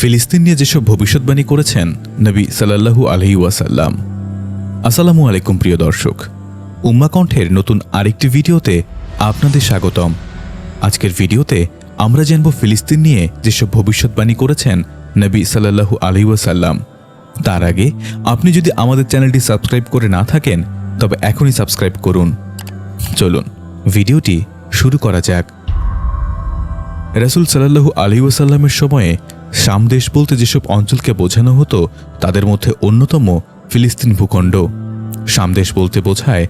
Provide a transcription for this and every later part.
ফিলিস্তিন নিয়ে যেসব ভবিষ্যৎবাণী করেছেন নবী সাল্লাল্লাহু আলহি ওয়াসাল্লাম। আসসালামু আলাইকুম, প্রিয় দর্শক। উম্মা কণ্ঠের নতুন আরেকটি ভিডিওতে আপনাদের স্বাগতম। আজকের ভিডিওতে আমরা জানব ফিলিস্তিন নিয়ে যেসব ভবিষ্যৎবাণী করেছেন নবী সাল্লাল্লাহু আলহি ওয়াসাল্লাম। তার আগে আপনি যদি আমাদের চ্যানেলটি সাবস্ক্রাইব করে না থাকেন, তবে এখনই সাবস্ক্রাইব করুন। চলুন, ভিডিওটি শুরু করা যাক। রাসুল সাল্লাহু আলী সময়ে সামদেশ বলতে যেসব অঞ্চলকে বোঝানো হতো, তাদের মধ্যে অন্যতম ফিলিস্তিন ভূখণ্ড। সামদেশ বলতে বোঝায়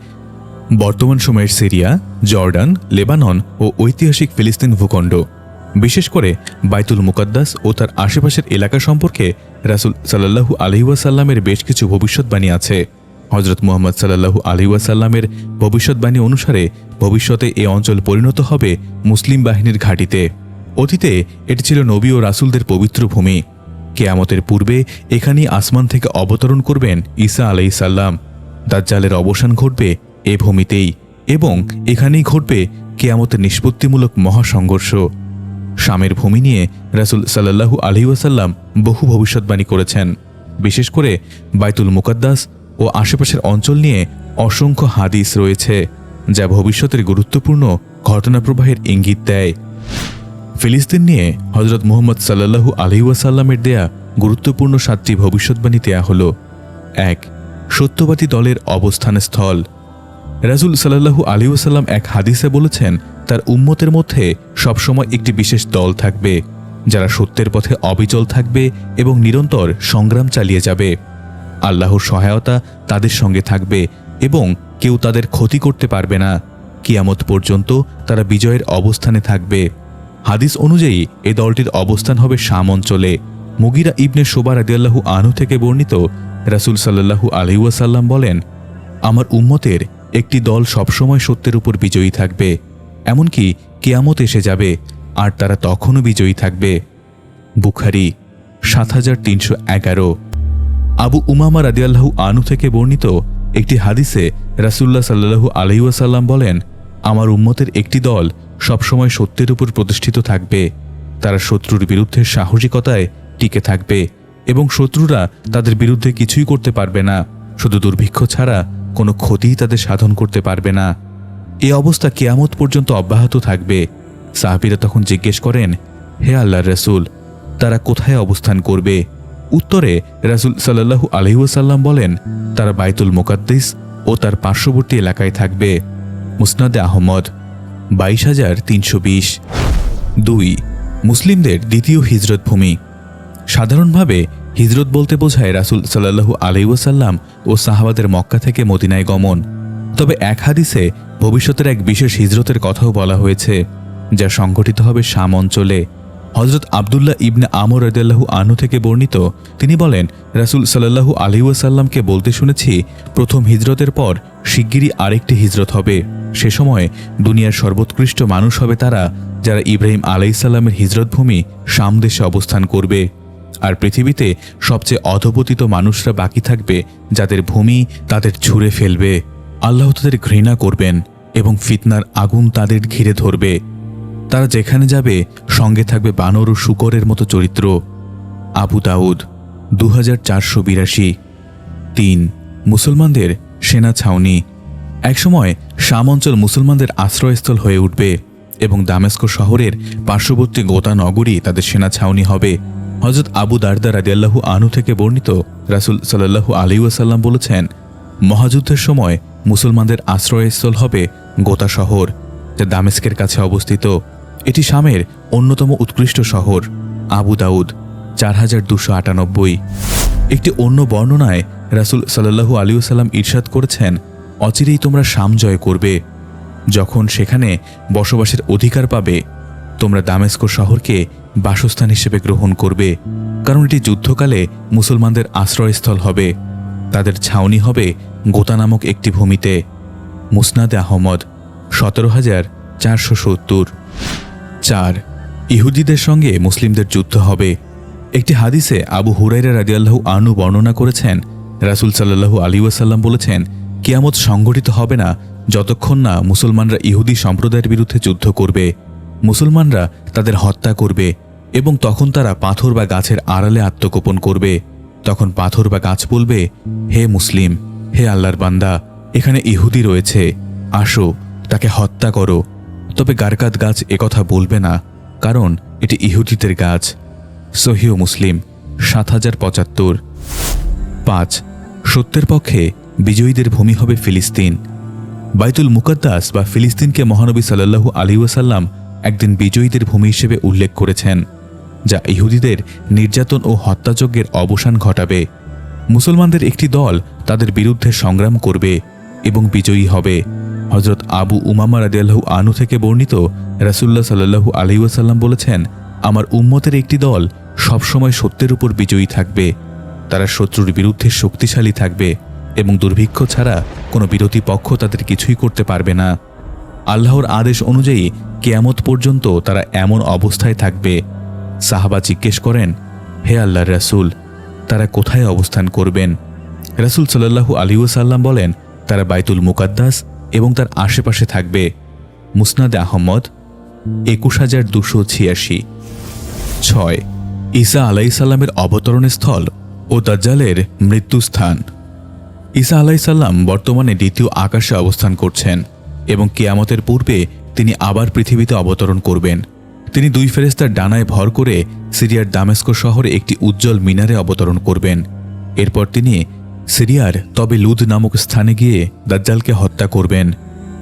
বর্তমান সময়ের সিরিয়া, জর্ডান, লেবানন ও ঐতিহাসিক ফিলিস্তিন ভূখণ্ড। বিশেষ করে বাইতুল মুকাদ্দাস ও তার আশেপাশের এলাকা সম্পর্কে রাসুল সাল্লাহু আলহিউসাল্লামের বেশ কিছু ভবিষ্যৎবাণী আছে। হজরত মোহাম্মদ সাল্লাহু আলহিউসাল্লামের ভবিষ্যৎবাণী অনুসারে ভবিষ্যতে এ অঞ্চল পরিণত হবে মুসলিম বাহিনীর ঘাঁটিতে। অতীতে এটি ছিল নবী ও রাসুলদের পবিত্র ভূমি। কেয়ামতের পূর্বে এখানেই আসমান থেকে অবতরণ করবেন ঈসা আলাইসাল্লাম দাজ্জালের অবসান ঘটবে এ ভূমিতেই এবং এখানেই ঘটবে কেয়ামতের নিষ্পত্তিমূলক মহাসংঘর্ষ। শামের ভূমি নিয়ে রাসুল সাল্লাহু আলহিউসাল্লাম বহু ভবিষ্যৎবাণী করেছেন। বিশেষ করে বাইতুল মুকাদ্দাস ও আশেপাশের অঞ্চল নিয়ে অসংখ্য হাদিস রয়েছে, যা ভবিষ্যতের গুরুত্বপূর্ণ ঘটনাপ্রবাহের ইঙ্গিত দেয়। ফিলিস্তিন নিয়ে হজরত মুহম্মদ সাল্লাহু আলহিউসাল্লামের দেয়া গুরুত্বপূর্ণ সাতটি ভবিষ্যৎবাণী দেয়া হল, এক, সত্যবাদী দলের অবস্থান স্থল রাজুল সাল্লাহু আলিউসাল্লাম এক হাদিসে বলেছেন, তার উম্মতের মধ্যে সবসময় একটি বিশেষ দল থাকবে, যারা সত্যের পথে অবিচল থাকবে এবং নিরন্তর সংগ্রাম চালিয়ে যাবে। আল্লাহর সহায়তা তাদের সঙ্গে থাকবে এবং কেউ তাদের ক্ষতি করতে পারবে না। কিয়ামত পর্যন্ত তারা বিজয়ের অবস্থানে থাকবে। হাদিস অনুযায়ী, এ দলটির অবস্থান হবে শাম অঞ্চলে। মুগিরা ইবনে সোবা রাদিয়াল্লাহু আনহু থেকে বর্ণিত রাসুল সাল্লাহু আলহিউসাল্লাম বলেন, আমার উম্মতের একটি দল সবসময় সত্যের উপর বিজয়ী থাকবে, এমনকি কেয়ামত এসে যাবে, আর তারা তখনও বিজয়ী থাকবে। বুখারি, সাত হাজার তিনশো এগারো। আবু উমামা রাদিয়াল্লাহু আনু থেকে বর্ণিত একটি হাদিসে রাসুল্লাহ সাল্লাহু আলহিউসাল্লাম বলেন, আমার উম্মতের একটি দল সবসময় সত্যের উপর প্রতিষ্ঠিত থাকবে, তারা শত্রুর বিরুদ্ধে সাহসিকতায় টিকে থাকবে এবং শত্রুরা তাদের বিরুদ্ধে কিছুই করতে পারবে না। শুধু দুর্ভিক্ষ ছাড়া কোনো ক্ষতিই তাদের সাধন করতে পারবে না। এ অবস্থা কেয়ামত পর্যন্ত অব্যাহত থাকবে। সাহাবিরা তখন জিজ্ঞেস করেন, হে আল্লাহর রসুল, তারা কোথায় অবস্থান করবে? উত্তরে রাসুল সাল্লাহু আলহিউসাল্লাম বলেন, তারা বাইতুল মোকাদ্দিস ও তার পার্শ্ববর্তী এলাকায় থাকবে। মুসনাদে আহমদ বাইশ হাজার তিনশো বিশ। দুই, মুসলিমদের দ্বিতীয় হিজরত ভূমি। সাধারণভাবে হিজরত বলতে বোঝায় রাসুল সাল্লাহু আলাইসাল্লাম ও সাহাবাদের মক্কা থেকে মদিনায় গমন। তবে এক হাদিসে ভবিষ্যতের এক বিশেষ হিজরতের কথাও বলা হয়েছে, যা সংঘটিত হবে শাম অঞ্চলে। হজরত আবদুল্লাহ ইবনে আমর রদাল্লাহু আনু থেকে বর্ণিত, তিনি বলেন, রাসুল সাল্লাহু আলহিউসাল্লামকে বলতে শুনেছি, প্রথম হিজরতের পর শিগগিরই আরেকটি হিজরত হবে। সে সময় দুনিয়ার সর্বোৎকৃষ্ট মানুষ হবে তারা, যারা ইব্রাহিম আলাইসাল্লামের হিজরত ভূমি শাম দেশে অবস্থান করবে। আর পৃথিবীতে সবচেয়ে অধপতিত মানুষরা বাকি থাকবে, যাদের ভূমি তাদের ছুঁড়ে ফেলবে। আল্লাহ তাদের ঘৃণা করবেন এবং ফিতনার আগুন তাদের ঘিরে ধরবে। তারা যেখানে যাবে, সঙ্গে থাকবে বানর ও শুকরের মতো চরিত্র। আবু দাউদ দু হাজার চারশো বিরাশি। তিন, মুসলমানদের সেনা ছাউনি। একসময় শাম অঞ্চল মুসলমানদের আশ্রয়স্থল হয়ে উঠবে এবং দামেস্ক শহরের পার্শ্ববর্তী গোতা নগরী তাদের সেনা ছাউনি হবে। হজরত আবু দারদা রাদিয়াল্লাহু আনু থেকে বর্ণিত রাসুল সাল্লাহু আলিউসাল্লাম বলেছেন, মহাযুদ্ধের সময় মুসলমানদের আশ্রয়স্থল হবে গোতা শহর, যা দামেস্কের কাছে অবস্থিত। এটি শামের অন্যতম উৎকৃষ্ট শহর, আবু দাউদ, চার হাজার দুশো আটানব্বই। একটি অন্য বর্ণনায় রাসুল সাল্লাহু আলিউসাল্লাম ইরশাদ করেছেন, অচিরেই তোমরা শাম জয় করবে। যখন সেখানে বসবাসের অধিকার পাবে, তোমরা দামেস্ক শহরকে বাসস্থান হিসেবে গ্রহণ করবে, কারণ এটি যুদ্ধকালে মুসলমানদের আশ্রয়স্থল হবে। তাদের ছাউনি হবে গোতা নামক একটি ভূমিতে। মুসনাদে আহমদ, সতেরো হাজার চারশো সত্তর। চার, ইহুদিদের সঙ্গে মুসলিমদের যুদ্ধ হবে। একটি হাদিসে আবু হুরাইরা রাদিয়াল্লাহু আনু বর্ণনা করেছেন, রাসুল সাল্লাহু আলী ওয়াসাল্লাম বলেছেন, কিয়ামত সংগঠিত হবে না যতক্ষণ না মুসলমানরা ইহুদি সম্প্রদায়ের বিরুদ্ধে যুদ্ধ করবে। মুসলমানরা তাদের হত্যা করবে এবং তখন তারা পাথর বা গাছের আড়ালে আত্মগোপন করবে। তখন পাথর বা গাছ বলবে, হে মুসলিম, হে আল্লাহর বান্দা, এখানে ইহুদি রয়েছে, আসো, তাকে হত্যা করো। তবে গারকাত গাছ একথা বলবে না, কারণ এটি ইহুদিদের গাছ। সহিও মুসলিম, সাত হাজার পঁচাত্তর। পাঁচ, সত্যের পক্ষে বিজয়ীদের ভূমি হবে ফিলিস্তিন। বাইতুল মুকদ্দাস বা ফিলিস্তিনকে মহানবী সাল্লাল্লাহু আলী ওয়াসাল্লাম একদিন বিজয়ীদের ভূমি হিসেবে উল্লেখ করেছেন, যা ইহুদিদের নির্যাতন ও হত্যাযজ্ঞের অবসান ঘটাবে। মুসলমানদের একটি দল তাদের বিরুদ্ধে সংগ্রাম করবে এবং বিজয়ী হবে। হজরত আবু উমামা রাদিয়াল্লাহু আনু থেকে বর্ণিত রাসুল্লাহ সাল্লাহু ওয়াসাল্লাম বলেছেন, আমার উম্মতের একটি দল সবসময় সত্যের উপর বিজয়ী থাকবে। তারা শত্রুর বিরুদ্ধে শক্তিশালী থাকবে এবং দুর্ভিক্ষ ছাড়া কোনো বিরোধী পক্ষ তাদের কিছুই করতে পারবে না। আল্লাহর আদেশ অনুযায়ী কেয়ামত পর্যন্ত তারা এমন অবস্থায় থাকবে। সাহাবা জিজ্ঞেস করেন, হে আল্লাহর রাসূল, তারা কোথায় অবস্থান করবেন? রাসূল সাল্লাল্লাহু আলী ওসাল্লাম বলেন, তারা বাইতুল মুকাদ্দাস এবং তার আশেপাশে থাকবে মুসনাদে আহমদ একুশ হাজার দুশো ছিয়াশি। ছয়, ঈসা আলাইসাল্লামের অবতরণ স্থল ও দাজ্জালের মৃত্যুস্থান। ঈসা আলাইসাল্লাম বর্তমানে দ্বিতীয় আকাশে অবস্থান করছেন এবং কেয়ামতের পূর্বে তিনি আবার পৃথিবীতে অবতরণ করবেন। তিনি দুই ফেরেস্তার ডানায় ভর করে সিরিয়ার দামেস্কো শহরে একটি উজ্জ্বল মিনারে অবতরণ করবেন। এরপর তিনি সিরিয়ার তবে লুদ নামক স্থানে গিয়ে দাজ্জালকে হত্যা করবেন।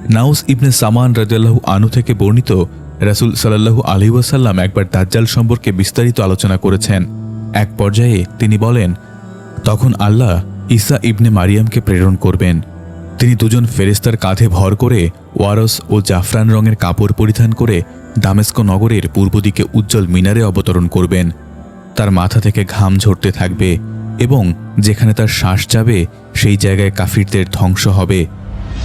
নাউস ইবনে সামান রাজাল্লাহু আনু থেকে বর্ণিত রাসুল সাল্লাহু আলী ওয়াসাল্লাম একবার দাজ্জাল সম্পর্কে বিস্তারিত আলোচনা করেছেন। এক পর্যায়ে তিনি বলেন, তখন আল্লাহ ঈসা ইবনে মারিয়ামকে প্রেরণ করবেন। তিনি দুজন ফেরেস্তার কাঁধে ভর করে ওয়ারস ও জাফরান রঙের কাপড় পরিধান করে দামেস্ক নগরের পূর্ব দিকে উজ্জ্বল মিনারে অবতরণ করবেন। তার মাথা থেকে ঘাম ঝরতে থাকবে। এবং যেখানে তার শ্বাস যাবে, সেই জায়গায় কাফিরদের ধ্বংস হবে।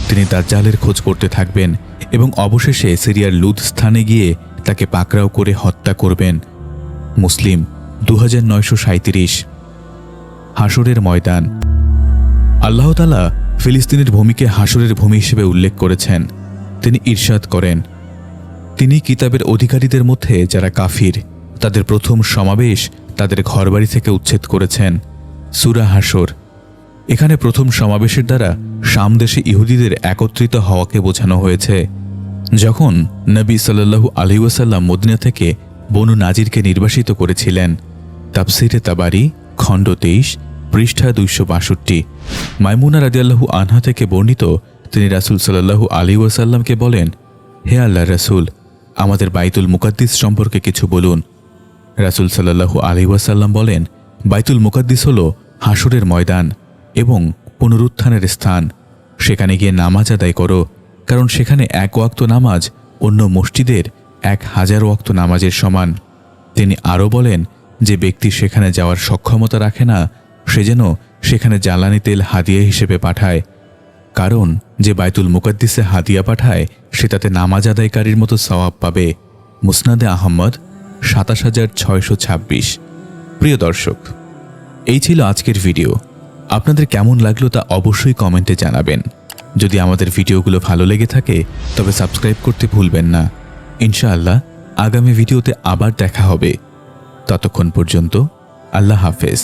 তিনি তার দাজ্জালের খোঁজ করতে থাকবেন এবং অবশেষে সিরিয়ার লুদ স্থানে গিয়ে তাকে পাকড়াও করে হত্যা করবেন। মুসলিম দু হাজার নয়শো সাঁত্রিশ হাসরের ময়দান। আল্লাহতালা ফিলিস্তিনের ভূমিকে হাসরের ভূমি হিসেবে উল্লেখ করেছেন। তিনি ঈর্ষাদ করেন। তিনি কিতাবের অধিকারীদের মধ্যে যারা কাফির, তাদের প্রথম সমাবেশ তাদের ঘরবাড়ি থেকে উচ্ছেদ করেছেন। সুরা হাসর এখানে প্রথম সমাবেশের দ্বারা সামদেশে ইহুদিদের একত্রিত হওয়াকে বোঝানো হয়েছে। যখন নবী সাল্লাল্লাহু আলহি ওয়াসাল্লাম মদিনা থেকে বনু নাজিরকে নির্বাসিত করেছিলেন তাপসিরে তাবারি, খণ্ড তেইশ, পৃষ্ঠা দুইশো বাষট্টি। মাইমুনা রাদিয়াল্লাহু আনহা থেকে বর্ণিত তিনি রাসুল সাল্লাল্লাহু আলী ওয়াসাল্লামকে বলেন, হে আল্লাহ রাসূল, আমাদের বাইতুল মুকাদ্দিস সম্পর্কে কিছু বলুন। রাসুল সাল্লাল্লাহু আলী ওয়াসাল্লাম বলেন বাইতুল মুকাদ্দিস হল হাসরের ময়দান এবং পুনরুত্থানের স্থান। সেখানে গিয়ে নামাজ আদায় করো, কারণ সেখানে এক ওয়াক্ত নামাজ অন্য মসজিদের এক হাজার ওয়াক্ত নামাজের সমান। তিনি আরও বলেন যে ব্যক্তি সেখানে যাওয়ার সক্ষমতা রাখে না, সে যেন সেখানে জ্বালানি তেল হাদিয়া হিসেবে পাঠায়। কারণ যে বাইতুল মুকাদ্দিসে হাদিয়া পাঠায়, সে তাতে নামাজ আদায়কারীর মতো সওয়াব পাবে। মুসনাদে আহম্মদ সাতাশ হাজার ছয়শো ছাব্বিশ। প্রিয় দর্শক, এই ছিল আজকের ভিডিও। আপনাদের কেমন লাগল তা অবশ্যই কমেন্টে জানাবেন। যদি আমাদের ভিডিওগুলো ভালো লেগে থাকে, তবে সাবস্ক্রাইব করতে ভুলবেন না। ইনশাআল্লাহ, আগামী ভিডিওতে আবার দেখা হবে। ততক্ষণ পর্যন্ত, আল্লাহ হাফেজ।